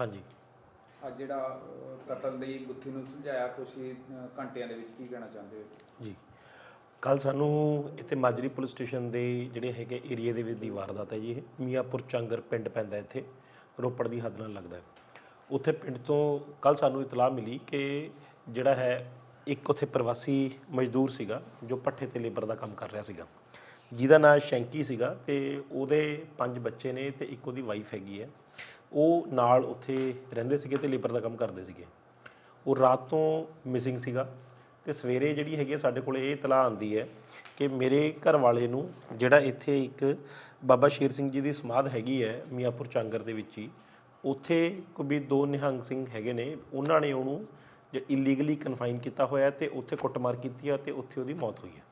ਹਾਂਜੀ। ਅੱਜ ਜਿਹੜਾ ਅਹ, ਕਤਲ ਦੀ ਗੁੱਥੀ ਨੂੰ ਸੁਲਝਾਇਆ ਹੀ ਅਹ, ਘੰਟਿਆਂ ਦੇ ਵਿੱਚ ਕੀ ਕਹਿਣਾ ਚਾਹੁੰਦੇ ਹੋ? ਜੀ। ਕੱਲ ਸਾਨੂੰ ਇੱਥੇ ਮਾਜਰੀ ਪੁਲਿਸ ਸਟੇਸ਼ਨ ਦੇ ਜਿਹੜੇ ਹੈਗੇ ਏਰੀਆ ਦੇ ਵਿੱਚ ਦੀ ਵਾਰਦਾਤ ਹੈ ਜੀ ਇਹ। ਮੀਆਂਪੁਰ ਚੰਗਰ ਪਿੰਡ ਪੈਂਦਾ ਇੱਥੇ। ਰੋਪੜ ਦੀ ਹੱਦ ਨਾਲ ਲੱਗਦਾ ਹੈ। ਉੱਥੇ ਪਿੰਡ ਤੋਂ ਕੱਲ ਸਾਨੂੰ ਇਤਲਾਹ ਮਿਲੀ ਕਿ ਜਿਹੜਾ ਹੈ ਇੱਕ ਉੱਥੇ ਪ੍ਰਵਾਸੀ ਮਜ਼ਦੂਰ ਸੀਗਾ ਜੋ ਪੱਠੇ ਤੇ ਲੇਬਰ ਦਾ ਕੰਮ ਕਰ ਰਿਹਾ ਸੀਗਾ। ਜਿਹਦਾ ਨਾਮ ਸ਼ੈਂਕੀ ਸੀਗਾ ਤੇ ਉਹਦੇ ਪੰਜ ਬੱਚੇ ਨੇ ਤੇ ਇੱਕ ਉਹਦੀ ਵਾਈਫ ਹੈਗੀ ਹੈ। ਉਹ ਨਾਲ ਉੱਥੇ ਰਹਿੰਦੇ ਸੀਗੇ ਤੇ ਲੇਬਰ ਦਾ ਕੰਮ ਕਰਦੇ ਸੀਗੇ। ਉਹ ਰਾਤ ਤੋਂ ਮਿਸਿੰਗ ਸੀਗਾ ਤੇ ਸਵੇਰੇ ਜਿਹੜੀ ਹੈਗੀ ਹੈ ਸਾਡੇ ਕੋਲ ਇਹ ਇਤਲਾਹ ਆਂਦੀ ਹੈ ਕਿ ਮੇਰੇ ਘਰ ਵਾਲੇ ਨੂੰ ਜਿਹੜਾ ਇੱਥੇ ਇੱਕ ਬਾਬਾ ਸ਼ੇਰ ਸਿੰਘ ਜੀ ਦੀ ਸਮਾਧ ਹੈਗੀ ਹੈ ਮੀਆਂਪੁਰ ਚਾਂਗਰ ਦੇ ਵਿੱਚ ਹੀ, ਉੱਥੇ ਕੋਈ ਦੋ ਨਿਹੰਗ ਸਿੰਘ ਹੈਗੇ ਨੇ, ਉਹਨਾਂ ਨੇ ਉਹਨੂੰ ਜੇ ਇਲੀਗਲੀ ਕਨਫਾਈਨ ਕੀਤਾ ਹੋਇਆ ਹੈ ਤੇ ਉੱਥੇ ਕੁੱਟਮਾਰ ਕੀਤੀ ਹੈ ਤੇ ਉੱਥੇ ਉਹਦੀ ਮੌਤ ਹੋਈ ਹੈ।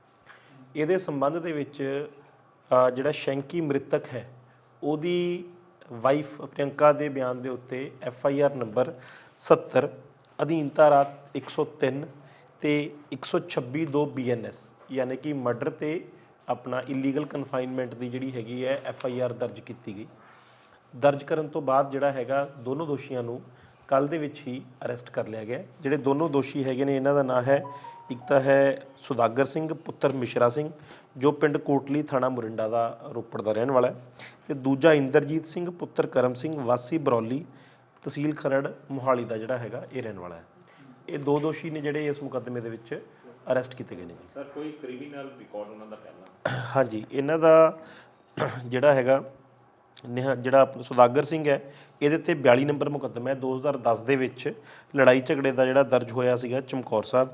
ਇਹਦੇ ਸੰਬੰਧ ਦੇ ਵਿੱਚ ਜਿਹੜਾ ਸ਼ੈਂਕੀ ਮ੍ਰਿਤਕ ਹੈ, ਉਹਦੀ ਵਾਈਫ ਪ੍ਰਿਯੰਕਾ ਦੇ ਬਿਆਨ ਦੇ ਉੱਤੇ ਐਫ ਆਈ ਆਰ ਨੰਬਰ 70 ਅਧੀਨ ਧਾਰਾ 103 ਤੇ 126 2 ਬੀ ਐਨ ਐਸ, ਯਾਨੀ ਕਿ ਮਰਡਰ ਤੇ ਆਪਣਾ ਇਲੀਗਲ ਕਨਫਾਈਨਮੈਂਟ ਦੀ ਜਿਹੜੀ ਹੈਗੀ ਹੈ ਐਫ ਆਈ ਆਰ ਦਰਜ ਕੀਤੀ ਗਈ। ਦਰਜ ਕਰਨ ਤੋਂ ਬਾਅਦ ਜਿਹੜਾ ਹੈਗਾ, ਦੋਨੋਂ ਦੋਸ਼ੀਆਂ ਨੂੰ ਕੱਲ ਦੇ ਵਿੱਚ ਹੀ ਅਰੈਸਟ ਕਰ ਲਿਆ ਗਿਆ। ਜਿਹੜੇ ਦੋਨੋਂ ਦੋਸ਼ੀ ਹੈਗੇ ਨੇ, ਇਹਨਾਂ ਦਾ ਨਾਂ ਹੈ ਇੱਕ ਤਾਂ ਹੈ ਸੁਦਾਗਰ ਸਿੰਘ ਪੁੱਤਰ ਮਿਸ਼ਰਾ ਸਿੰਘ ਜੋ ਪਿੰਡ ਕੋਟਲੀ ਥਾਣਾ ਮੁਰਿੰਡਾ ਦਾ ਰੋਪੜ ਦਾ ਰਹਿਣ ਵਾਲਾ ਹੈ। ਤੇ ਦੂਜਾ ਇੰਦਰਜੀਤ ਸਿੰਘ ਪੁੱਤਰ ਕਰਮ ਸਿੰਘ ਵਾਸੀ ਬਰੌਲੀ ਤਹਿਸੀਲ ਖਰੜ ਮੋਹਾਲੀ ਦਾ ਜਿਹੜਾ ਹੈਗਾ ਇਹ ਰਹਿਣ ਵਾਲਾ ਹੈ। ਇਹ ਦੋ ਦੋਸ਼ੀ ਨੇ ਜਿਹੜੇ ਇਸ ਮੁਕੱਦਮੇ ਦੇ ਵਿੱਚ ਅਰੈਸਟ ਕੀਤੇ ਗਏ ਨੇ ਸਰ ਕੋਈ ਕ੍ਰਿਮੀਨਲ ਰਿਕਾਰਡ ਉਹਨਾਂ ਦਾ ਪਹਿਲਾਂ? ਹਾਂਜੀ ਇਹਨਾਂ ਦਾ ਜਿਹੜਾ ਹੈਗਾ ਨਿਹ ਜਿਹੜਾ ਸੁਦਾਗਰ ਸਿੰਘ ਹੈ ਇਹਦੇ ਤੇ 42 ਨੰਬਰ ਮੁਕੱਦਮਾ ਹੈ। 2010 ਦੇ ਵਿੱਚ ਲੜਾਈ ਝਗੜੇ ਦਾ ਜਿਹੜਾ ਦਰਜ ਹੋਇਆ ਸੀਗਾ ਚਮਕੌਰ ਸਾਹਿਬ।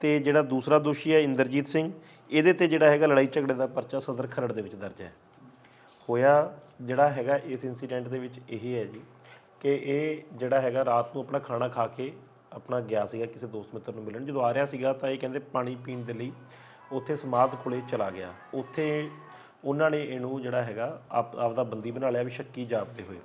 ਤੇ ਜਿਹੜਾ ਦੂਸਰਾ ਦੋਸ਼ੀ ਹੈ ਇੰਦਰਜੀਤ ਸਿੰਘ, ਇਹਦੇ ਤੇ ਜਿਹੜਾ ਹੈਗਾ ਲੜਾਈ ਝਗੜੇ ਦਾ ਪਰਚਾ ਸਦਰ ਖਰੜ ਦੇ ਵਿੱਚ ਦਰਜ ਹੈ। ਹੋਇਆ ਜਿਹੜਾ ਹੈਗਾ ਇਸ ਇਨਸੀਡੈਂਟ ਦੇ ਵਿੱਚ ਇਹ ਹੈ ਜੀ ਕਿ ਇਹ ਜਿਹੜਾ ਹੈਗਾ ਰਾਤ ਨੂੰ ਆਪਣਾ ਖਾਣਾ ਖਾ ਕੇ ਆਪਣਾ ਗਿਆ ਸੀਗਾ ਕਿਸੇ ਦੋਸਤ ਮਿੱਤਰ ਨੂੰ ਮਿਲਣ। ਜਦੋਂ ਆ ਰਿਹਾ ਸੀਗਾ ਤਾਂ ਇਹ ਕਹਿੰਦੇ ਪਾਣੀ ਪੀਣ ਦੇ ਲਈ ਉੱਥੇ ਸਮਾਧ ਕੋਲੇ ਚਲਾ ਗਿਆ। ਉੱਥੇ ਉਹਨਾਂ ਨੇ ਇਹਨੂੰ ਜਿਹੜਾ ਹੈਗਾ ਆਪ ਆਪਦਾ ਬੰਦੀ ਬਣਾ ਲਿਆ ਵੀ ਸ਼ੱਕੀ ਜਾਪਦੇ ਹੋਏ।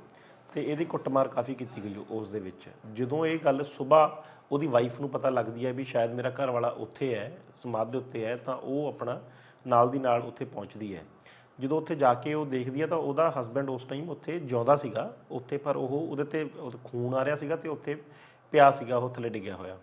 ਤੇ ਇਹਦੀ ਕੁੱਟਮਾਰ ਕਾਫੀ ਕੀਤੀ ਗਈ ਉਸ ਦੇ ਵਿੱਚ। ਜਦੋਂ ਇਹ ਗੱਲ ਸਵੇਰ ਉਹਦੀ ਵਾਈਫ ਨੂੰ ਪਤਾ ਲੱਗਦੀ ਹੈ ਵੀ ਸ਼ਾਇਦ ਮੇਰਾ ਘਰ ਵਾਲਾ ਉੱਥੇ ਹੈ, ਸਮਾਧ ਦੇ ਉੱਤੇ ਹੈ, ਤਾਂ ਉਹ ਆਪਣਾ ਨਾਲ ਦੀ ਨਾਲ ਉੱਥੇ ਪਹੁੰਚਦੀ ਹੈ। ਜਦੋਂ ਉੱਥੇ ਜਾ ਕੇ ਉਹ ਦੇਖਦੀ ਹੈ ਤਾਂ ਉਹਦਾ ਹਸਬੰਡ ਉਸ ਟਾਈਮ ਉੱਥੇ ਜਿਉਂਦਾ ਸੀਗਾ। ਉੱਥੇ ਪਰ ਉਹ ਉਹਦੇ ਤੇ ਖੂਨ ਆ ਰਿਹਾ ਸੀਗਾ ਤੇ ਉੱਥੇ ਪਿਆ ਸੀਗਾ, ਉਹ ਥੱਲੇ ਡਿੱਗਿਆ ਹੋਇਆ।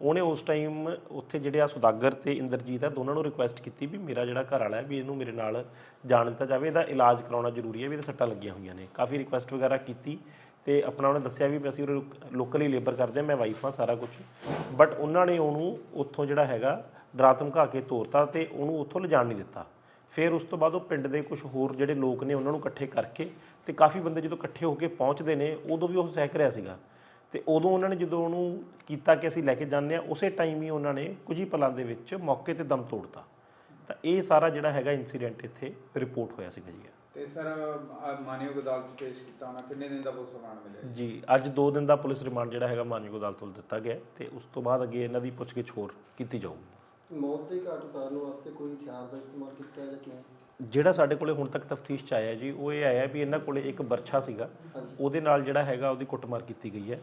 ਉਹਨੇ ਉਸ ਟਾਈਮ ਉੱਥੇ ਜਿਹੜੇ ਆ ਸੁਦਾਗਰ ਤੇ ਇੰਦਰਜੀਤ ਆ, ਦੋਨਾਂ ਨੂੰ ਰਿਕੁਐਸਟ ਕੀਤੀ ਵੀ ਮੇਰਾ ਜਿਹੜਾ ਘਰ ਵਾਲਾ ਹੈ ਵੀ ਇਹਨੂੰ ਮੇਰੇ ਨਾਲ ਜਾਣ ਦਿੱਤਾ ਜਾਵੇ, ਇਹਦਾ ਇਲਾਜ ਕਰਾਉਣਾ ਜ਼ਰੂਰੀ ਹੈ ਵੀ ਇਹਦੇ ਸੱਟਾਂ ਲੱਗੀਆਂ ਹੋਈਆਂ ਨੇ। ਕਾਫੀ ਰਿਕੁਐਸਟ ਵਗੈਰਾ ਕੀਤੀ ਤੇ ਆਪਣਾ ਉਹਨੇ ਦੱਸਿਆ ਵੀ ਅਸੀਂ ਉਹ ਲੋਕਲੀ ਲੇਬਰ ਕਰਦੇ ਹਾਂ, ਮੈਂ ਵਾਈਫ ਹਾਂ ਸਾਰਾ ਕੁਝ ਬਟ ਉਹਨਾਂ ਨੇ ਉਹਨੂੰ ਉੱਥੋਂ ਜਿਹੜਾ ਹੈਗਾ ਡਰਾ ਧਮਕਾ ਕੇ ਤੋਰਤਾ ਤੇ ਉਹਨੂੰ ਉੱਥੋਂ ਲਿਜਾਣ ਨਹੀਂ ਦਿੱਤਾ। ਫਿਰ ਉਸ ਤੋਂ ਬਾਅਦ ਉਹ ਪਿੰਡ ਦੇ ਕੁਝ ਹੋਰ ਜਿਹੜੇ ਲੋਕ ਨੇ ਉਹਨਾਂ ਨੂੰ ਇਕੱਠੇ ਕਰਕੇ ਤੇ ਕਾਫੀ ਬੰਦੇ ਜਦੋਂ ਇਕੱਠੇ ਹੋ ਕੇ ਪਹੁੰਚਦੇ ਨੇ, ਉਦੋਂ ਵੀ ਉਹ ਸਹਿਕ ਰਿਹਾ ਸੀਗਾ। ਤੇ ਉਦੋਂ ਉਹਨਾਂ ਨੇ ਜਦੋਂ ਉਹਨੂੰ ਕੀਤਾ ਕਿ ਅਸੀਂ ਲੈ ਕੇ ਜਾਂਦੇ ਆ ਉਸੇ ਟਾਈਮ ਹੀ ਉਹਨਾਂ ਨੇ ਕੁਝ ਹੀ ਪਲਾਂ ਦੇ ਵਿੱਚ ਮੌਕੇ ਤੇ ਦਮ ਤੋੜਤਾ। ਤਾਂ ਇਹ ਸਾਰਾ ਜਿਹੜਾ ਹੈਗਾ ਇਨਸੀਡੈਂਟ ਇੱਥੇ ਰਿਪੋਰਟ ਹੋਇਆ ਸੀਗਾ ਜੀ। ਤੇ ਸਰ ਮਾਨਯੋਗ ਅਦਾਲਤ 'ਚ ਪੇਸ਼ ਕੀਤਾ ਉਹਨਾਂ ਕਿੰਨੇ ਦਿਨ ਦਾ ਪੁਲਿਸ ਰਿਮਾਂਡ ਮਿਲਿਆ ਜੀ? ਅੱਜ 2 ਦਿਨ ਦਾ ਪੁਲਿਸ ਰਿਮਾਂਡ ਜਿਹੜਾ ਹੈਗਾ ਮਾਨਯੋਗ ਅਦਾਲਤ ਵੱਲ ਦਿੱਤਾ ਗਿਆ ਤੇ ਉਸ ਤੋਂ ਬਾਅਦ ਅੱਗੇ ਇਹਨਾਂ ਦੀ ਪੁੱਛਗਿੱਛ ਹੋਰ ਕੀਤੀ ਜਾਊਗੀ। ਮੌਤ ਦੇ ਘਾਟ ਉਤਾਰਨ ਵਾਸਤੇ ਕੋਈ ਹਥਿਆਰ ਦਾ ਇਸਤੇਮਾਲ ਕੀਤਾ ਹੈ ਜਾਂ ਕਿਵੇਂ ਜਿਹੜਾ ਸਾਡੇ ਕੋਲੇ ਹੁਣ ਤੱਕ ਤਫਤੀਸ਼ ਚ ਆਇਆ ਜੀ ਉਹ ਇਹ ਆਇਆ ਵੀ ਇਹਨਾਂ ਕੋਲੇ ਇੱਕ ਬਰਛਾ ਸੀਗਾ। ਉਹਦੇ ਨਾਲ ਜਿਹੜਾ ਹੈਗਾ ਉਹਦੀ ਕੁੱਟਮਾਰ ਕੀਤੀ ਗਈ ਹੈ।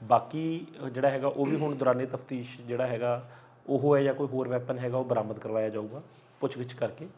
ਬਾਕੀ ਜਿਹੜਾ ਹੈਗਾ ਉਹ ਵੀ ਹੁਣ ਦੌਰਾਨੇ ਤਫਤੀਸ਼ ਜਿਹੜਾ ਹੈਗਾ ਉਹ ਹੈ ਜਾਂ ਕੋਈ ਹੋਰ ਵੈਪਨ ਹੈਗਾ ਉਹ ਬਰਾਮਦ ਕਰਵਾਇਆ ਜਾਊਗਾ ਪੁੱਛਗਿੱਛ ਕਰਕੇ।